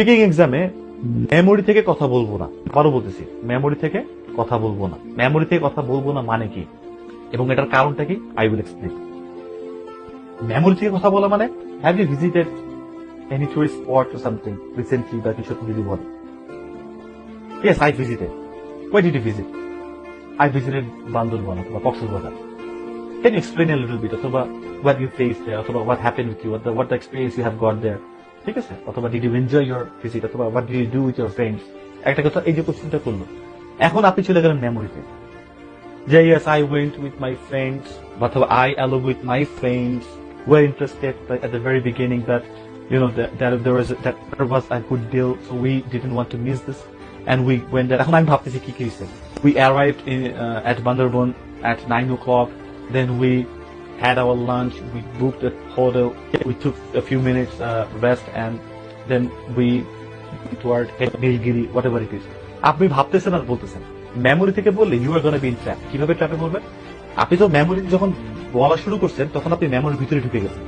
Speaking এক্সামে memory থেকে কথা বলব না। আবারও বলতেছি মেমোরি থেকে কথা বলব না। মেমোরি থেকে কথা বলব না মানে কি? এবং এটার কারণটা কি? আই উইল এক্সপ্লেন মেমোরি থেকে কথা বলা মানে have you visited any tourist spot something recently বা কিছু আপনি যদি বলেন yes I visited why did you visit I visited Bandarban অথবা Cox's Bazar Can you explain a little bit? অথবা what you faced there? অথবা what happened with you? What the, what the experience you have got ঠিক আছে অথবা did you enjoy your visit অথবা what did you do with your friends একটা কথা এই যে কোশ্চেনটা করল এখন আপনি চলে গেলেন মেমোরিতে যে yes I went with my friends অথবা along with my friends were interested but at the very beginning that you know that, that there was that there was a good deal so we didn't want to miss this and we went there এখন আমি ভাবতেছি কি কি হয়েছে we arrived in uh, at Bandarban at 9 o'clock then we had our lunch we booked a hotel we took a few minutes uh, rest and then we toward Nilgiri whatever it is. আপনি ভাবতেছেন আর বলতেছেন। Memory থেকে বললে you are gonna be in trap কীভাবে ট্র্যাপে বলবেন আপনি তো মেমোরি যখন বলা শুরু করছেন তখন আপনি মেমোরির ভিতরে ঢুকে গেছেন।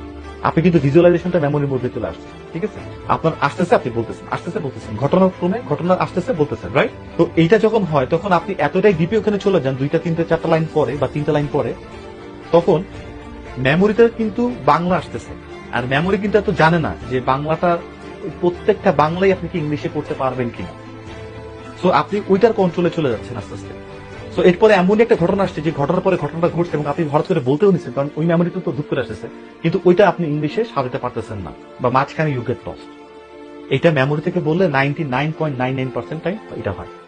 আপনি কিন্তু ভিজুয়ালাইজেশনটা মেমোরির মধ্যে চলে আসছে ঠিক আছে? আপনার আসতেছে আপনি বলতেছেন আসতেছে বলতেছেন। ঘটনার ক্রমে ঘটনা আসতেছে বলতেছেন রাইট তো এইটা যখন হয় তখন আপনি এতটাই ডিপে ওখানে চলে যান দুইটা তিনটা চারটা লাইন পরে বা তিনটা লাইন পরে তখন মেমোরিতে কিন্তু বাংলা আসতেছে। আর মেমোরি কিন্তু এত জানে না যে বাংলাটা প্রত্যেকটা বাংলাই আপনি কি ইংলিশে করতে পারবেন কিনা। সো আপনি ওইটার কন্ট্রোলে চলে যাচ্ছেন আস্তে আস্তে। সো এরপরে এমনই একটা ঘটনা আসছে যে ঘটনার পরে ঘটনাটা ঘটছে এবং আপনি হঠাৎ করে বলতেও নিচ্ছেন কারণ ওই মেমোরিতে তো দুঃখ করে আসতেছে। কিন্তু ওইটা আপনি ইংলিশে সাজাতে পারতেছেন না বা মাঝখানে ইউ গেট লস্ট এটা মেমোরি থেকে বললে ninety nine point nine nine percent time এটা হয়।